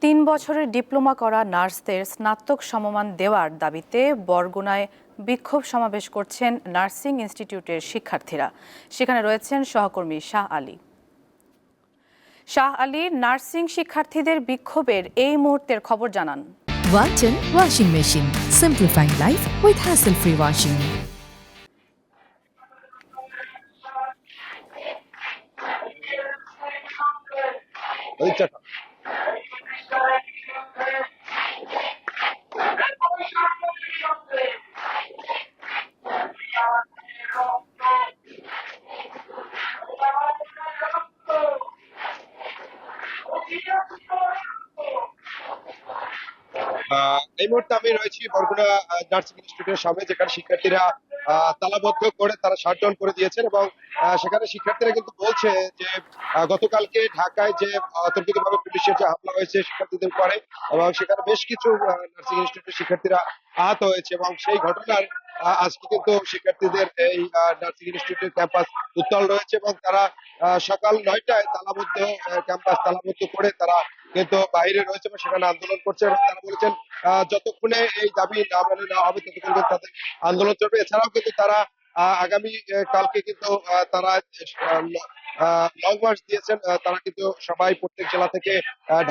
তিন বছরের ডিপ্লোমা করা নার্সদের স্নাতক সমমান দেওয়ার দাবিতে বরগুনায় বিক্ষোভ সমাবেশ করছেন নার্সিং ইনস্টিটিউটের শিক্ষার্থীরা সেখানে রয়েছেন সহকর্মী শাহ আলী শাহ আলী নার্সিং শিক্ষার্থীদের বিক্ষোভের এই মুহূর্তের খবর জানান Machine. Simplifying life with hassle-free washing. ওই চাকা আহ, এই মুহূর্তে আমি রয়েছি বরগুনা নার্সিং ইনস্টিটিউটের সামনে যেখানে শিক্ষার্থীরা তালাবদ্ধ করে তারা শাটডাউন করে দিয়েছেন এবং সেখানে শিক্ষার্থীরা কিন্তু বলছে যে গতকালকে ঢাকায় যে অতর্কিতভাবে পুলিশের যে হামলা হয়েছে শিক্ষার্থীদের উপরে এবং সেখানে বেশ কিছু নার্সিং ইনস্টিটিউটের শিক্ষার্থীরা আহত হয়েছে এবং সেই ঘটনার আজকে কিন্তু শিক্ষার্থীদের এই নার্সিং ইনস্টিটিউটের ক্যাম্পাস উত্তাল রয়েছে এবং তারা সকাল নয়টায় তালাবদ্ধ ক্যাম্পাস তালাবদ্ধ করে তারা কিন্তু বাইরে রয়েছে এবং সেখানে আন্দোলন করছে এবং তারা বলেছেন যতক্ষণে এই দাবি না মানে না হবে, ততক্ষণ তাদের আন্দোলন চলবে। এছাড়াও কিন্তু তারা আগামী কালকে কিন্তু তারা লং মার্চ দিয়েছেন তারা কিন্তু সবাই প্রত্যেক জেলা থেকে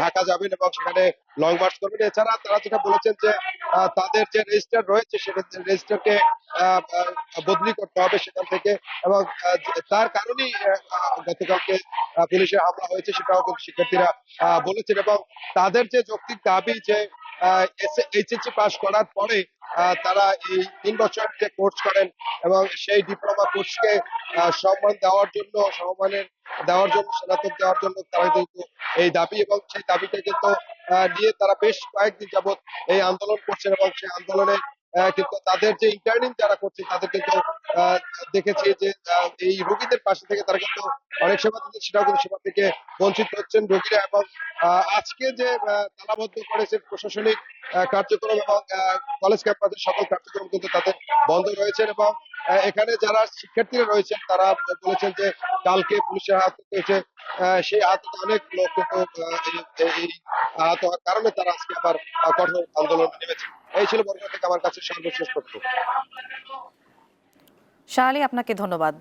ঢাকা যাবেন এবং সেখানে লং মার্চ করবেন। এছাড়া তারা যেটা বলেছেন যে তাদের যে রেজিস্টার রয়েছে সেটা রেজিস্টারকে বদলি করতে হবে সেখান থেকে এবং তার কারণেই গতকালকে পুলিশের হামলা হয়েছে সেটাও শিক্ষার্থীরা বলেছেন এবং তাদের যে যৌক্তিক দাবি যে এইচএসসি পাস করার পরে তারা এই তিন বছর যে কোর্স করেন এবং সেই ডিপ্লোমা কোর্সকে সম্মান দেওয়ার জন্য, সম্মানের দেওয়ার জন্য, স্নাতক দেওয়ার জন্য তারা কিন্তু এই দাবি এবং সেই দাবিটা কিন্তু নিয়ে তারা বেশ কয়েকদিন যাবত এই আন্দোলন করছেন এবং সেই আন্দোলনে কিন্তু তাদের যে ইন্টার্নিং যারা করছে তাদের কিন্তু দেখেছি যে এই রোগীদের পাশে থেকে তারা কিন্তু অনেক সেবা দিচ্ছে। সেটাও কিন্তু সেবা থেকে বঞ্চিত হচ্ছেন রোগীরা এবং আজকে যে তালাবদ্ধ করেছে প্রশাসনিক কার্যক্রম এবং কলেজ ক্যাম্পাসের সকল কার্যক্রম কিন্তু তাদের বন্ধ রয়েছে এবং এখানে যারা শিক্ষার্থীরা রয়েছেন, তারা বলেছেন যে কালকে পুলিশের হাত হয়েছে সেই হাত অনেক লোক আহত হওয়ার কারণে তারা আজকে আবার কঠোর আন্দোলন নেমেছে। এই ছিল বর্তমান থেকে আমার কাছে সর্বশেষ তথ্য। শাহ আপনাকে ধন্যবাদ।